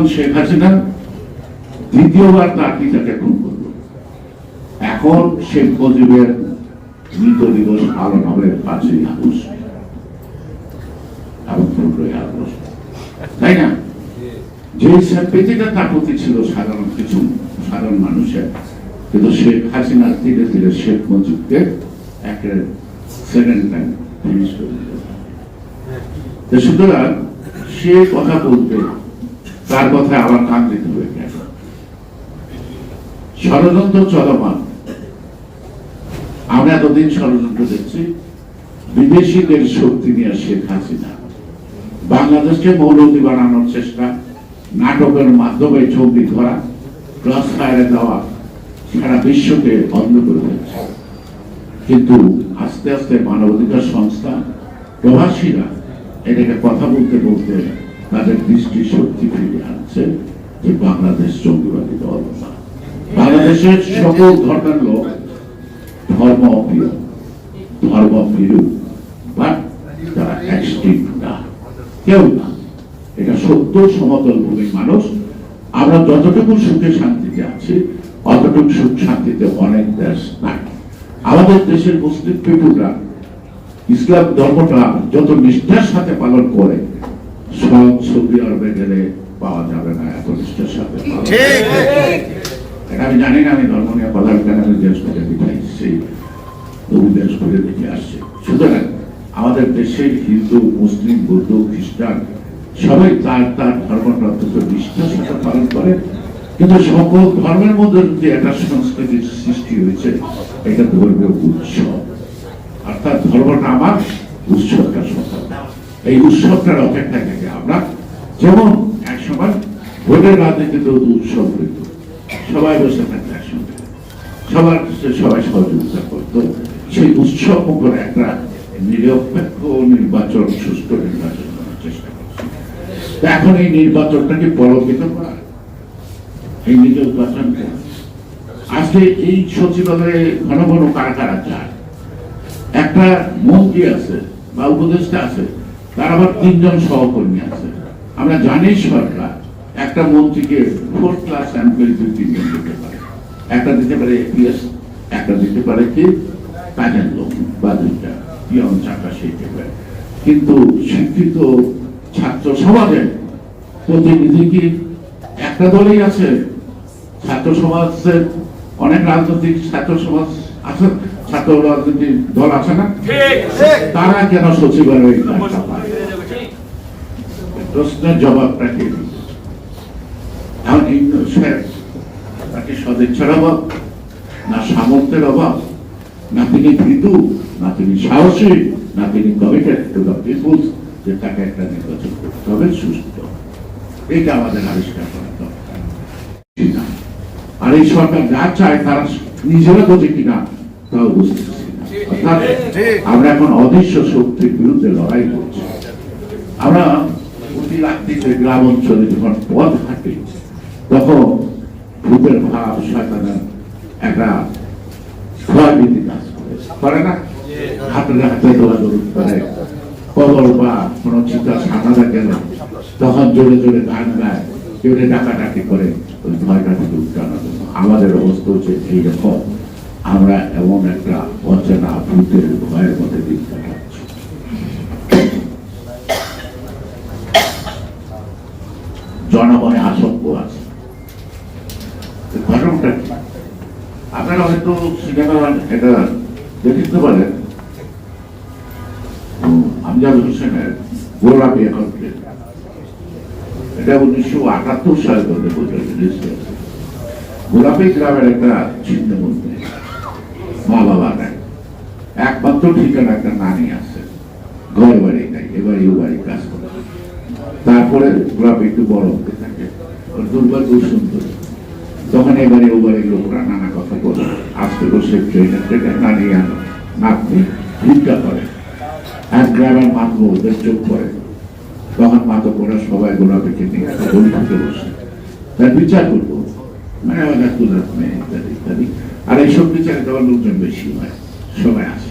তখন শেখ হাসিনা দ্বিতীয়বার তার পিতাকে খুন করল এখন শেখ মুজিবের মৃত দিবস পালন হবে পাঁচই তাই না? যে প্রতি ছিল সাধারণ কিছু সাধারণ মানুষের। কিন্তু শেখ হাসিনা ধীরে ধীরে শেখ মুজিবকে একটা সেকেন্ড সুতরাং সে কথা বলতে তার কথায় আবার কান দিতে হবে। ষড়যন্ত্র চলমান। আমরা এতদিন ষড়যন্ত্র দেখছি, বিদেশিদের শক্তি নিয়ে শেখ হাসিনা। বাংলাদেশকে মৌলবী বানানোর চেষ্টা, নাটকের মাধ্যমে ছবি ধরা ক্রস ফায়ারে দেওয়া, সারা বিশ্বকে বন্ধ করে দিচ্ছে কিন্তু আস্তে আস্তে মানবাধিকার সংস্থা, প্রবাসীরা এটাকে কথা বলতে বলতে তাদের দৃষ্টি শক্তি ফিরিয়ে আনছে যে বাংলাদেশ জঙ্গিবাদী দল। বাংলাদেশের সকল ধর্মের লোক ধর্ম প্রিয় ধর্ম প্রিয় বাট তারা এক্সট্রিম না। কেউ না। এটা সত্য, সমতল ভূমির মানুষ। আমরা যতটুকু সুখে শান্তিতে আছি, অতটুকু সুখ শান্তিতে অনেক দেশ নাই। আমাদের দেশের মুসলিম পিপুলরা ইসলাম ধর্মটা যত নিষ্ঠার সাথে পালন করে সব সৌদি আরবে গেলে পাওয়া যাবে না এত নিষ্ঠার সাথে। আমি জানি না আমি ধর্ম নিয়ে কথা কেন আমি দেশ করে দেখে আসছি। বহু দেশ করে দেখে আসছি। সুতরাং আমাদের দেশের হিন্দু মুসলিম বৌদ্ধ খ্রিস্টান সবাই তার তার ধর্মটা অত্যন্ত নিষ্ঠার সাথে পালন করে। কিন্তু সকল ধর্মের মধ্যে যে একটা সংস্কৃতির সৃষ্টি হয়েছে এটা ধর্মীয় উৎসব। অর্থাৎ ধর্মটা আমার উৎসবটা সফল এই উৎসবটার অপেক্ষা থেকে। আমরা যেমন এক সময় ভোটের রাজনীতিতে তো উৎসব হইত। সবাই বসে থাকতো একসঙ্গে। সবার সবাই সহযোগিতা করত। সেই উৎসব মুখর একটা নিরপেক্ষ নির্বাচন, সুষ্ঠু নির্বাচন করার চেষ্টা করছে। এখন এই নির্বাচনটাকে পরবিত করা? এই নির্বাচনকে আজকে এই সচিবালয়ে ঘন ঘন কারা কারা যায়? একটা মন্ত্রী আছে বা উপদেষ্টা আছে তার আবার তিনজন সহকর্মী আছে। আমরা জানি সরকার একটা মন্ত্রীকে ফোর্থ ক্লাস দুই তিনজন দিতে পারে। একটা দিতে পারে এপিএস একটা দিতে পারে কি? কাজের লোক বা দুইটা। পিয়ন চাকা শিখতে পারে কিন্তু শিক্ষিত ছাত্র সমাজের প্রতিনিধি কি একটা দলেই আছে? ছাত্র সমাজের অনেক রাজনৈতিক ছাত্র সমাজ আছে ছাত্র রাজনৈতিক দল আছে না? তারা কেন সচিবালয়ে প্রশ্নের জবাবটা কে দিবে? এখন এই স্যার তাকে সদিচ্ছার অভাব না সামর্থ্যের অভাব না তিনি ভীতু না তিনি সাহসী না তিনি কমিটেড টু দ্য পিপুলস যে তাকে একটা নির্বাচন করতে হবে সুস্থ এটা আমাদের আবিষ্কার করা দরকার। আর এই সরকার যা চায় তারা নিজেরা বোঝে কিনা তাও বুঝতেছি অর্থাৎ আমরা এখন অদৃশ্য শক্তির বিরুদ্ধে লড়াই করছি। আমরা গ্রাম অঞ্চলে যখন পথ হাঁটি তখন ভূতের ভাব শয়তানের একটা ভয়ভীতি কাজ করে। না? হাতে হাতে দৌড়াদৌড়ি করে। কবল বা কোনো চিন্তা সাদা গেলে তখন জোরে জোরে গান গায়। কেউ ডাকাডাকি করে। ওই ভয়টা থেকে উঠানোর জন্য আমাদের অবস্থা হচ্ছে এইরকম। আমরা এমন একটা অচেনা ভূতের ভয়ের মধ্যে দিন জনগণে আতঙ্ক আছে। ঘটনাটা কি? আপনারা হয়তো সিনেমা এটা দেখতে পারেন। আমজাদ হোসেনের গোলাপি এখন এটা উনিশশো আটাত্তর সালে ধরে বইটা রিলিজ হয়েছে। গোলাপি গ্রামের একটা ছিন্ন মন্দির মা বাবা নাই। একমাত্র ঠিকানা একটা নানি আছে। ঘর বাড়ি নাই এবারে ও বাড়ি কাজ তারপরে গোলাপি একটু বড় হতে থাকে। ওর দুর্ভাগ্য সুন্দর। তখন এবারে ও বাড়ির লোকরা নানা কথা বলে। আজকে বসে ট্রেনের থেকে নানি আর নাতনি ভিক্ষা করে। এক গ্রামের মাতব ওদের চোখ পড়ে। তখন মাতব ওরা সবাই গোলাপিকে নিয়ে একটা বসে। তার বিচার করব। মানে মেয়ে ইত্যাদি ইত্যাদি। আর এইসব বিচারে দেওয়ার লোকজন বেশি হয়। সবাই আসে।